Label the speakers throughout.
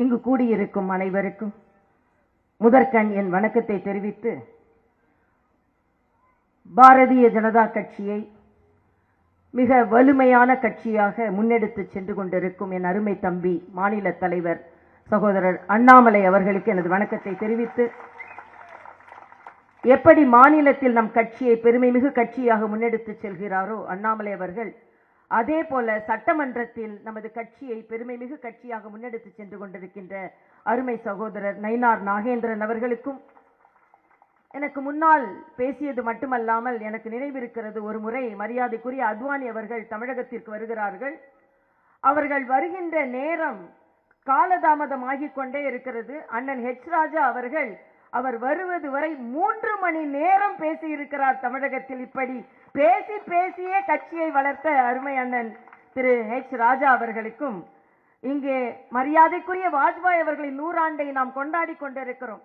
Speaker 1: இங்கு கூடியிருக்கும் அனைவருக்கும் முதற்கண் என் வணக்கத்தை தெரிவித்து பாரதிய ஜனதா கட்சியை மிக வலிமையான கட்சியாக முன்னெடுத்து சென்று கொண்டிருக்கும் என் அருமை தம்பி மாநில தலைவர் சகோதரர் அண்ணாமலை அவர்களுக்கு எனது வணக்கத்தை தெரிவித்து எப்படி மாநிலத்தில் நம் கட்சியை பெருமைமிகு கட்சியாக முன்னெடுத்து செல்கிறாரோ அண்ணாமலை அவர்கள் அதே போல சட்டமன்றத்தில் நமது கட்சியை பெருமைமிகு கட்சியாக முன்னெடுத்து சென்று கொண்டிருக்கின்ற அருமை சகோதரர் நயினார் நாகேந்திரன் அவர்களுக்கும் எனக்கு முன்னால் பேசியது மட்டுமல்லாமல் எனக்கு நினைவிருக்கிறது ஒரு முறை மரியாதைக்குரிய அத்வானி அவர்கள் தமிழகத்திற்கு வருகிறார்கள். அவர்கள் வருகின்ற நேரம் காலதாமதமாகி கொண்டே இருக்கிறது. அண்ணன் ஹெச் ராஜா அவர்கள் அவர் வருவது வரை மூன்று மணி நேரம் பேசி இருக்கிறார் தமிழகத்தில் இப்படி பேசி பேசியே கட்சியை வளர்த்த அருமை அண்ணன் திரு ஹெச் ராஜா அவர்களுக்கும் இங்கே மரியாதைக்குரிய வாஜ்பாய் அவர்களின் நூறாண்டை நாம் கொண்டாடி கொண்டிருக்கிறோம்.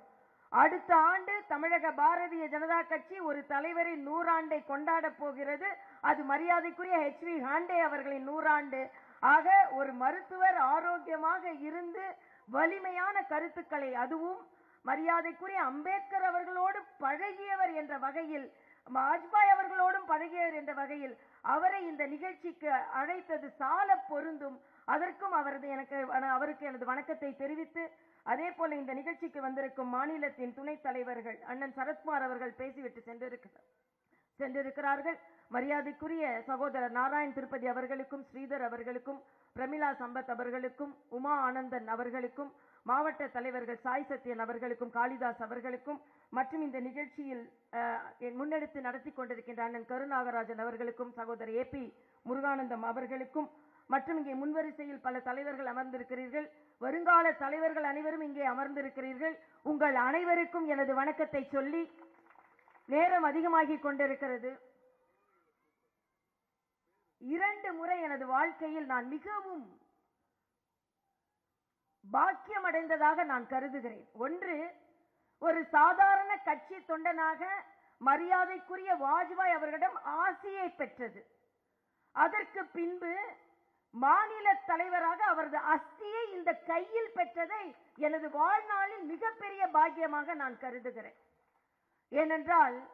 Speaker 1: அடுத்த ஆண்டு தமிழக பாரதிய ஜனதா கட்சி ஒரு தலைவரின் நூறாண்டை கொண்டாட போகிறது. அது மரியாதைக்குரிய ஹெச் வி ஹாண்டே அவர்களின் நூறாண்டு. ஆக ஒரு மருத்துவர் ஆரோக்கியமாக இருந்து வலிமையான கருத்துக்களை அதுவும் மரியாதைக்குரிய அம்பேத்கர் அவர்களோடு பழகியவர் என்ற வகையில் வாஜ்பாய் அவர்களோடும் பழகியவர் என்ற வகையில் அவரை இந்த நிகழ்ச்சிக்கு அழைத்தது சால பொருந்தும். அதற்கும் அவரது எனக்கு அவருக்கு எனது வணக்கத்தை தெரிவித்து அதே போல இந்த நிகழ்ச்சிக்கு வந்திருக்கும் மாநிலத்தின் துணைத் தலைவர்கள் அண்ணன் சரத்குமார் அவர்கள் பேசிவிட்டு சென்றிருக்கிறார் சென்றிருக்கிறார்கள். மரியாதைக்குரிய சகோதரர் நாராயண் திருப்பதி அவர்களுக்கும் ஸ்ரீதர் அவர்களுக்கும் பிரமிளா சம்பத் அவர்களுக்கும் உமா ஆனந்தன் அவர்களுக்கும் மாவட்ட தலைவர்கள் சாய் சத்யன் அவர்களுக்கும் காளிதாஸ் அவர்களுக்கும் மற்றும் இந்த நிகழ்ச்சியில் முன்னெடுத்து நடத்தி கொண்டிருக்கின்ற அண்ணன் கருநாகராஜன் அவர்களுக்கும் சகோதரர் ஏபி முருகானந்தம் அவர்களுக்கும் மற்றும் இங்கே முன்வரிசையில் பல தலைவர்கள் அமர்ந்திருக்கிறீர்கள். வருங்கால தலைவர்கள் அனைவரும் இங்கே அமர்ந்திருக்கிறீர்கள். உங்கள் அனைவருக்கும் எனது வணக்கத்தை சொல்லி நேரம் அதிகமாகிக் கொண்டிருக்கிறது. இரண்டு முறை எனது வாழ்க்கையில் நான் மிகவும் பாக்கியம் அடைந்ததாக நான் கருதுகிறேன். ஒன்று ஒரு சாதாரண கட்சி தொண்டனாக மரியாதைக்குரிய வாஜ்பாய் அவர்களிடம் ஆசியை பெற்றது. அதற்கு பின்பு மாநில தலைவராக அவரது அஸ்தியை இந்த கையில் பெற்றதை எனது வாழ்நாளில் மிகப்பெரிய பாக்கியமாக நான் கருதுகிறேன். ஏனென்றால்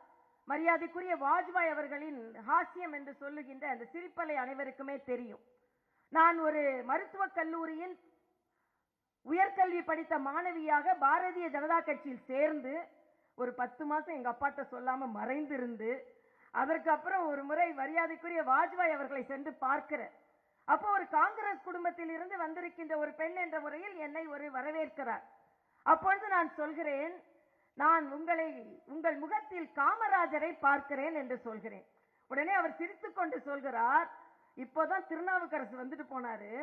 Speaker 1: மரியாதைக்குரிய வாஜ்பாய் அவர்களின் ஹாஸ்யம் என்று சொல்லுகின்ற அந்த சிரிப்பலை அனைவருக்குமே தெரியும். நான் ஒரு மருத்துவக் கல்லூரியின் உயர்கல்வி படித்த மாணவியாக பாரதிய ஜனதா கட்சியில் சேர்ந்து ஒரு பத்து மாசம் எங்க அப்பாட்ட சொல்லாம மறைந்திருந்து அதற்கு அப்புறம் ஒரு முறை மரியாதைக்குரிய வாஜ்பாய் அவர்களை சென்று பார்க்கிறேன் அப்போ ஒரு காங்கிரஸ் குடும்பத்தில் இருந்து வந்திருக்கின்ற ஒரு பெண் என்ற முறையில் என்னை ஒரு வரவேற்கிறார். அப்பொழுது நான் சொல்கிறேன் நான் உங்களை உங்கள் முகத்தில் காமராஜரை பார்க்கிறேன் என்று சொல்கிறேன். உடனே அவர் சிரித்துக்கொண்டு சொல்கிறார் இப்போதான் திருநாவுக்கரசு வந்துட்டு போனாரு.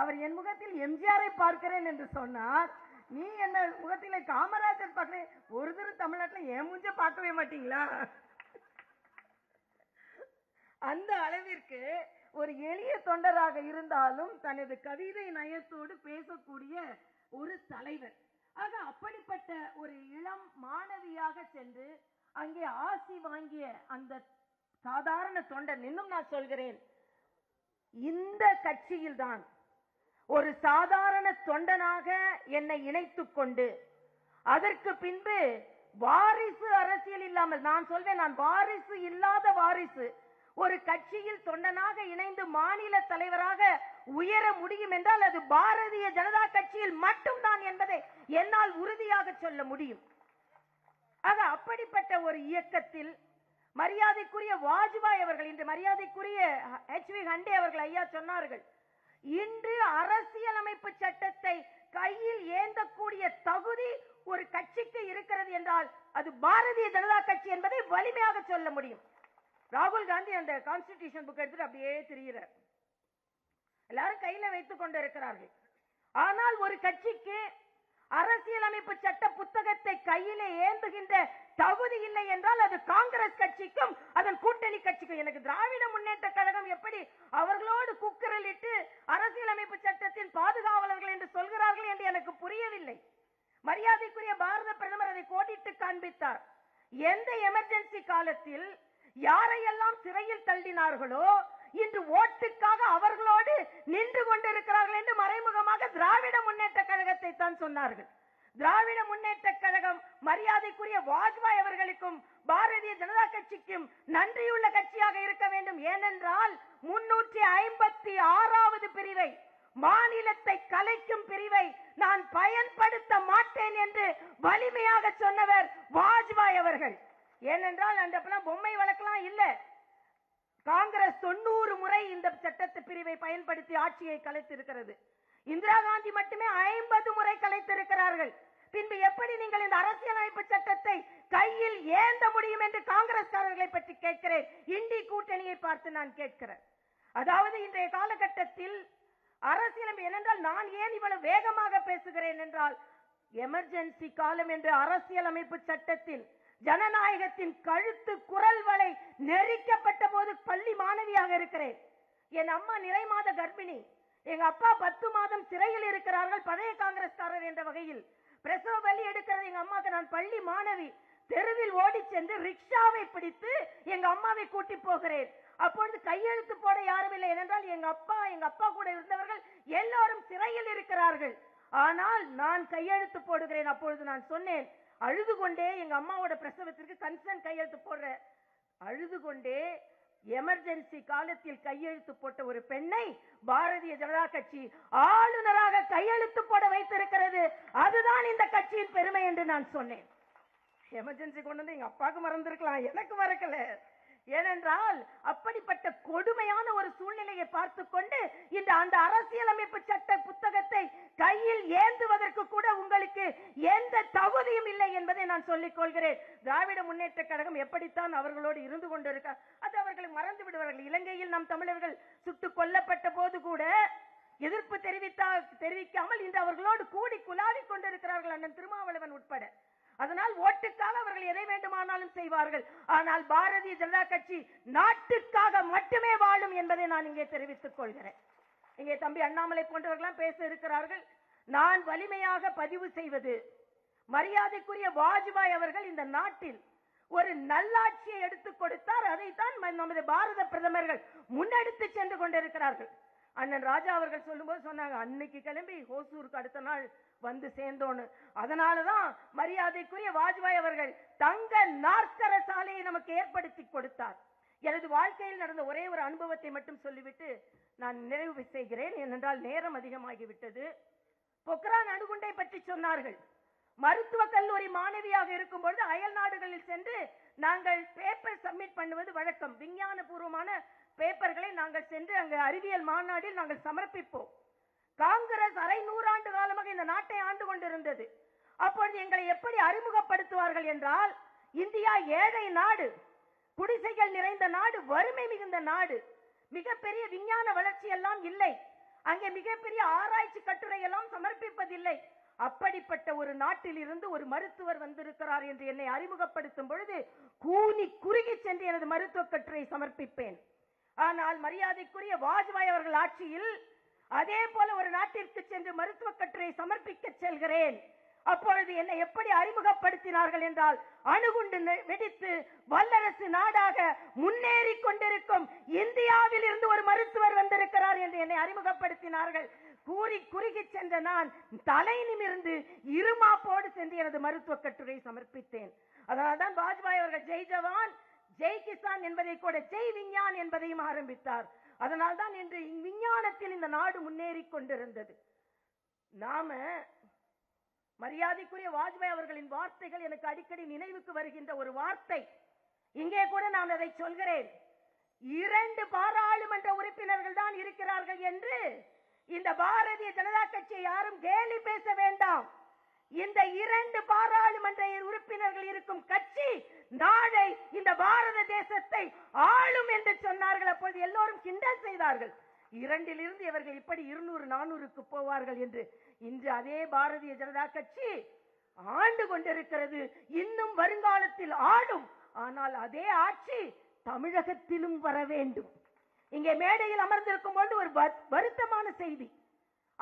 Speaker 1: அவர் என் முகத்தில் எம்ஜிஆரை பார்க்கிறேன் என்று சொன்னார். நீ என்ன முகத்தில் காமராஜர் பார்க்கிறேன்? ஒரு தடவை தமிழ்நாட்டில் என் முஞ்ச பார்க்கவே மாட்டீங்களா? அந்த அளவிற்கு ஒரு எளிய தொண்டராக இருந்தாலும் தனது கவிதை நயத்தோடு பேசக்கூடிய ஒரு தலைவர். ஆக அப்படிப்பட்ட ஒரு இளம் மாணவியாக சென்று அங்கே ஆசி வாங்கிய அந்த சாதாரண தொண்டன் இன்னும் நான் சொல்கிறேன் இந்த கட்சியில்தான் ஒரு சாதாரண தொண்டனாக என்னை இணைத்துக் கொண்டு அதற்கு பின்பு வாரிசு அரசியல் இல்லாமல் நான் சொல்வேன் நான் வாரிசு இல்லாத வாரிசு ஒரு கட்சியில் தொண்டனாக இணைந்து மாநில தலைவராக உயர முடியும் என்றால் அது பாரதிய ஜனதா கட்சியில் மட்டும்தான் என்பதை என்னால் உறுதியாக சொல்ல முடியும். ஆக அப்படிப்பட்ட ஒரு இயக்கத்தில் மரியாதைக்குரிய வாஜ்பாய் அவர்கள் இன்று மரியாதைக்குரிய எச் வி ஹண்டே அவர்கள் ஐயா சொன்னார்கள் இன்று அரசியலமைப்பு சட்டத்தை கையில் ஏந்தக்கூடிய தகுதி ஒரு கட்சிக்கு இருக்கிறது என்றால் அது பாரதிய ஜனதா கட்சி என்பதை வலிமையாக சொல்ல முடியும். ராகுல் காந்தி அந்த கான்ஸ்டிடியூஷன் புக் எடுத்துட்டு அப்படியே திரிகிறார் எல்லாரும் கையில வைத்துக் கொண்டு இருக்கிறார்கள். ஆனால் ஒரு கட்சிக்கு அரசியலமைப்பு சட்ட புத்தகத்தை கையிலே ஏந்துகின்ற தகுதி இல்லை என்றால் அது காங்கிரஸ் கட்சிக்கும் அதன் கூட்டணி கட்சிக்கும். எனக்கு திராவிட முன்னேற்ற கழகம் எப்படி அவர்களோடு குக்கரலிட்டு அரசியலமைப்பு சட்டத்தின் பாதுகாவலர்கள் என்று சொல்கிறார்கள் என்று எனக்கு புரியவில்லை. மரியாதைக்குரிய பாரத பிரதமர் அதை கோடிட்டு காண்பித்தார். எந்த எமர்ஜென்சி காலத்தில் யாரையெல்லாம் சிறையில் தள்ளினார்களோ இன்று ஓட்டுக்காக அவர்களோடு நின்று கொண்டிருக்கிறார்கள் என்று மறைமுகமாக திராவிட முன்னேற்ற கழகத்தை தான் சொன்னார்கள். திராவிட முன்னேற்ற கழகம் மரியாதைக்குரிய வாஜ்பாய் அவர்களுக்கும் பாரதிய ஜனதா கட்சிக்கும் நன்றியுள்ள கட்சியாக இருக்க வேண்டும். ஏனென்றால் முன்னூற்றி ஐம்பத்தி ஆறாவது பிரிவை மாநிலத்தை கலைக்கும் பிரிவை நான் பயன்படுத்த மாட்டேன் என்று வலிமையாக சொன்னவர் வாஜ்பாய் அவர்கள். ஏனென்றால் அந்த பொம்மை வழக்கெல்லாம் இல்ல. காங்கிரஸ் தொண்ணூறு முறை இந்த சட்டத்து பிரிவை பயன்படுத்தி ஆட்சியை கலைத்திருக்கிறது. இந்திரா காந்தி மட்டுமே ஐம்பது முறை கலைத்திருக்கிறார்கள். பின்பு எப்படி நீங்கள் இந்த அரசியலமைப்பு சட்டத்தை கையில் ஏந்த முடியும் என்று காங்கிரஸ்காரர்களை பற்றி கேட்கிறேன்? இந்தி கூட்டணியை பார்த்து நான் கேட்கிறேன். அதாவது இன்றைய காலகட்டத்தில் அரசியலம் ஏனென்றால் நான் ஏன் இவ்வளவு வேகமாக பேசுகிறேன் என்றால் எமர்ஜென்சி காலம் என்று அரசியலமைப்பு சட்டத்தில் ஜனநாயகத்தின் கழுத்து குரல் வலை நெரிக்கப்பட்ட போது பள்ளி மாணவியாக இருக்கிறேன். என் அம்மா நிறை மாத கர்ப்பிணி. எங்க அப்பா பத்து மாதம் சிறையில் இருக்கிறார்கள் பழைய காங்கிரஸ்காரர் என்ற வகையில். பிரசவ பலி எடுக்கிறது எங்க அம்மாக்கு நான் பள்ளி மாணவி. தெருவில் ஓடி சென்று ரிக்ஷாவை பிடித்து எங்க அம்மாவை கூட்டி போகிறேன். அப்பொழுது கையெழுத்து போட யாரும் இல்லை ஏனென்றால் எங்க அப்பா எங்க அப்பா கூட இருந்தவர்கள் எல்லோரும் சிறையில் இருக்கிறார்கள். ஆனால் நான் கையெழுத்து போடுகிறேன் அப்பொழுது நான் சொன்னேன் அழுது கொண்டே எங்க அம்மாவோட பிரசவத்திற்கு கன்சர்ன் கையெழுத்து போடுற. அழுது கொண்டே எமர்ஜென்சி காலத்தில் கையெழுத்து போட்ட ஒரு பெண்ணை பாரதிய ஜனதா கட்சி ஆளுநராக கையெழுத்து போட வைத்திருக்கிறது. அதுதான் இந்த கட்சியின் பெருமை என்று நான் சொன்னேன். எமர்ஜென்சி கொண்டு வந்து எங்க அப்பாவுக்கு மறந்திருக்கலாம். எனக்கு மறக்கல. ஏனென்றால் அப்படிப்பட்ட கொடுமையான ஒரு சூழ்நிலை பார்த்து கொண்டு இந்த அந்த அரசியலமைப்பு சட்ட புத்தகத்தை கையில் ஏந்துவதற்கு கூட உங்களுக்கு எந்த தகுதியும் இல்லை என்பதை நான் சொல்லிக் கொள்கிறேன். திராவிட முன்னேற்ற கழகம் எப்படித்தான் அவர்களோடு இருந்து கொண்டிருக்க அது அவர்களை மறந்து விடுவார்கள். இலங்கையில் நம் தமிழர்கள் சுட்டுக் கொல்லப்பட்ட போது கூட எதிர்ப்பு தெரிவித்தா தெரிவிக்காமல் இன்று அவர்களோடு கூடி குலாவிக் கொண்டிருக்கிறார்கள் அண்ணன் திருமாவளவன் உட்பட. அதனால் ஓட்டுக்காக அவர்கள் எதை வேண்டுமானாலும் செய்வார்கள். ஆனால் பாரதிய ஜனதா கட்சி நாட்டுக்காக மட்டுமே வாழும் என்பதை நான் இங்கே தெரிவித்துக் கொள்கிறேன். இங்கே தம்பி அண்ணாமலை போன்றவர்களாம் பேச இருக்கிறார்கள். நான் வலிமையாக பதிவு செய்வது மரியாதைக்குரிய வாஜ்பாய் அவர்கள் இந்த நாட்டில் ஒரு நல்லாட்சியை எடுத்துக் கொடுத்தார். அதைத்தான் நமது பாரத பிரதமர்கள் முன்னெடுத்து சென்று கொண்டிருக்கிறார்கள். அண்ணன் ராஜா அவர்கள் சொல்லும்போது சொன்னாங்க அன்னைக்கு கிளம்பி ஹோசூருக்கு அடுத்த நாள் வந்து சேர்ந்தோன்னு. அதனாலதான் மரியாதைக்குரிய வாஜ்பாய் அவர்கள் தங்க நாற்கர சாலையை நமக்கு ஏற்படுத்தி கொடுத்தார். எனது வாழ்க்கையில் நடந்த ஒரே ஒரு அனுபவத்தை மட்டும் சொல்லிவிட்டு நான் நிறைவு செய்கிறேன். ஏனென்றால் நேரம் அதிகமாகிவிட்டது. பொக்ரான் அணுகுண்டை பற்றி சொன்னார்கள். மருத்துவ கல்லூரி மாணவியாக இருக்கும் பொழுது அயல் நாடுகளில் சென்று நாங்கள் பேப்பர் சப்மிட் பண்ணுவது வழக்கம். விஞ்ஞான பூர்வமான பேப்பர்களை நாங்கள் சென்று அங்கு அறிவியல் மாநாட்டில் நாங்கள் சமர்ப்பிப்போம். காங்கிரஸ் அரை நூறாண்டு காலமாக இந்த நாட்டை ஆண்டு கொண்டிருந்தது. அப்பொழுது எங்களை எப்படி அறிமுகப்படுத்துவார்கள் என்றால் இந்தியா ஏழை நாடு குடிசைகள் நிறைந்த நாடு வறுமை மிகுந்த நாடு மிகப்பெரிய விஞ்ஞான வளர்ச்சி எல்லாம் இல்லை. அங்கே மிகப்பெரிய ஆராய்ச்சி கட்டுரை எல்லாம் சமர்ப்பிப்பதில்லை. அப்படிப்பட்ட ஒரு நாட்டில் இருந்து ஒரு மருத்துவர் வந்திருக்கிறார் என்று என்னை அறிமுகப்படுத்தும் பொழுது கூனி குறுகி சென்று எனது மருத்துவ கட்டுரை சமர்ப்பிப்பேன். ஆனால் மரியாதைக்குரிய வாஜ்பாய் அவர்கள் ஆட்சியில் அதே போல ஒரு நாட்டிற்கு சென்று மருத்துவ கட்டுரை சமர்ப்பிக்க செல்கிறேன். அப்பொழுது என்னை எப்படி அறிமுகப்படுத்தினார்கள் என்றால் அணுகுண்டு வெடித்து வல்லரசு நாடாக முன்னேறி கொண்டிருக்கும் இந்தியாவில் இருந்து ஒரு மருத்துவர் வந்திருக்கிறார் என்று என்னை அறிமுகப்படுத்தினார்கள். கூறி குறுகி சென்ற நான் தலை நிமிர்ந்து இருமாப்போடு சென்று எனது மருத்துவ கட்டுரை சமர்ப்பித்தேன். அதனால்தான் வாஜ்பாய் அவர்கள் ஜெய் ஜவான் ஜெய் கிசான் என்பதை கூட ஜெய் விஞ்ஞான் என்பதையும் ஆரம்பித்தார். அதனால் தான் இன்று விஞ்ஞானத்தில் இந்த நாடு முன்னேறி கொண்டிருந்தது. நாம மரியாதைக்குரிய வாஜ்பாய் அவர்களின் வார்த்தைகள் எனக்கு அடிக்கடி நினைவுக்கு வருகின்ற ஒரு வார்த்தை. இங்கே கூட நான் அதை சொல்கிறேன். இரண்டு பாராளுமன்ற உறுப்பினர்கள் தான் இருக்கிறார்கள் என்று இந்த பாரதிய ஜனதா கட்சியை யாரும் கேலி பேச வேண்டாம். இந்த இரண்டு பாராளுமன்ற உறுப்பினர்கள் இருக்கும் கட்சி நாளை இந்த பாரத தேசத்தை ஆளும் என்று சொன்னார்கள். அப்போது எல்லோரும் கிண்டல் செய்தார்கள். இரண்டிலிருந்து இவர்கள் இப்படி இருநூறு நானூறுக்கு போவார்கள் என்று. இன்று அதே பாரதிய ஜனதா கட்சி ஆண்டு கொண்டிருக்கிறது. இன்னும் வருங்காலத்தில் ஆளும். ஆனால் அதே ஆட்சி தமிழகத்திலும் வர வேண்டும். இங்கே மேடையில் அமர்ந்திருக்கும் பொழுது ஒரு வருத்தமான செய்தி.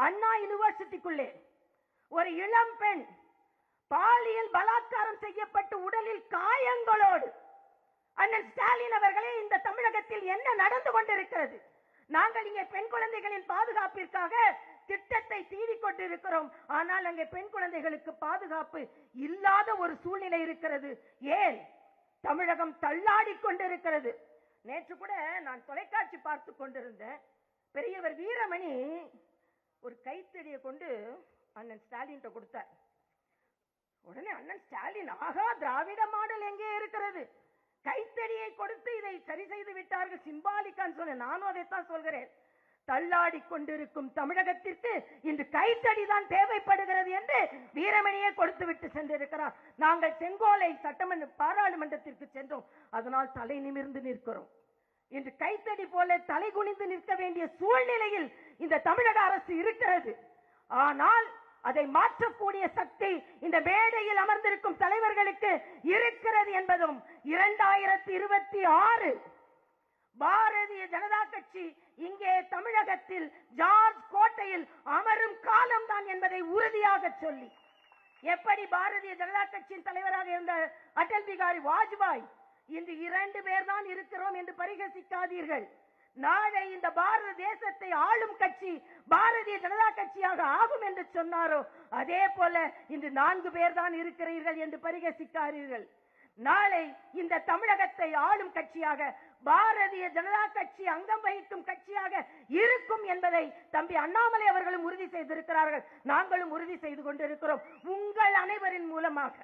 Speaker 1: அண்ணா யூனிவர்சிட்டிக்குள்ளே ஒரு இளம் பெண் பாலியல் பலாத்காரம் செய்யப்பட்டு உடலில் காயங்களோடு அண்ணன் ஸ்டாலின் அவர்களே இந்த தமிழகத்தில் என்ன நடந்து கொண்டிருக்கிறது? நாங்கள் இங்கே பெண் குழந்தைகளின் பாதுகாப்பிற்காக திட்டத்தை தீவிக் கொண்டிருக்கிறோம். ஆனால் அங்கே பெண் குழந்தைகளுக்கு பாதுகாப்பு இல்லாத ஒரு சூழ்நிலை இருக்கிறது. ஏன்? தமிழகம் தள்ளாடி கொண்டிருக்கிறது. நேற்று கூட நான் தொலைக்காட்சி பார்த்து கொண்டிருந்தேன். பெரியவர் வீரமணி ஒரு கைத்தடியை கொண்டு அண்ணன் ஸ்டாலின் கொடுத்தார். உடனே அண்ணன் ஸ்டாலின் ஆகா திராவிட மாடல் எங்கே இருக்கிறது? கைத்தடியை கொடுத்து இதை சரி செய்து விட்டார்கள் சிம்பாலிக்கான்னு சொன்ன நானும் அதைத்தான் சொல்கிறேன். தள்ளாடி கொண்டிருக்கும் தமிழகத்திற்கு இன்று கைத்தடி தான் தேவைப்படுகிறது என்று வீரமணியே கொடுத்து விட்டு சென்றிருக்கிறார். நாங்கள் செங்கோலை சட்டமன்ற பாராளுமன்றத்திற்கு சென்றோம். அதனால் தலை நிமிர்ந்து நிற்கிறோம். இன்று கைத்தடி போல தலை குனிந்து நிற்க வேண்டிய சூழ்நிலையில் இந்த தமிழக அரசு இருக்கிறது. ஆனால் அதை மாற்றக்கூடிய சக்தி இந்த மேடையில் அமர்ந்திருக்கும் தலைவர்களுக்கு இருக்கிறது என்பதும் இரண்டாயிரத்தி இருபத்தி ஆறு பாரதிய ஜனதா கட்சி இங்கே தமிழகத்தில் ஜார்ஜ் கோட்டையில் அமரும் காலம்தான் என்பதை உறுதியாக சொல்லி. எப்படி பாரதிய ஜனதா கட்சியின் தலைவராக இருந்த அடல் பிகாரி வாஜ்பாய் இன்று இரண்டு பேர் தான் இருக்கிறோம் என்று பரிகசிக்காதீர்கள். நாளை இந்த பாரத தேசத்தை ஆளும் கட்சி பாரதிய ஜனதா கட்சியாக ஆகும் என்று சொன்னாரோ அதே போல இன்று நான்கு பேர் தான் இருக்கிறீர்கள் என்று பரிகசிக்காரீர்கள். நாளை இந்த தமிழகத்தை ஆளும் கட்சியாக பாரதிய ஜனதா கட்சி அங்கம் வகிக்கும் கட்சியாக இருக்கும் என்பதை தம்பி அண்ணாமலை அவர்களும் உறுதி செய்திருக்கிறார்கள். நாங்களும் உறுதி செய்து கொண்டிருக்கிறோம். உங்கள் அனைவரின் மூலமாக.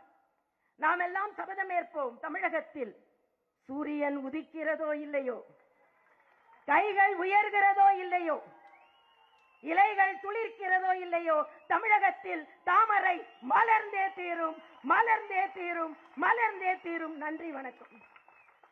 Speaker 1: நாம் எல்லாம் சபதமேற்போம் தமிழகத்தில். சூரியன் உதிக்கிறதோ இல்லையோ? கைகள் உயர்கிறதோ இல்லையோ? இலைகள் துளிர்க்கிறதோ இல்லையோ? தமிழகத்தில் தாமரை மலர்ந்தே தீரும் மலர்ந்தே தீரும் மலர்ந்தே தீரும். நன்றி வணக்கம்.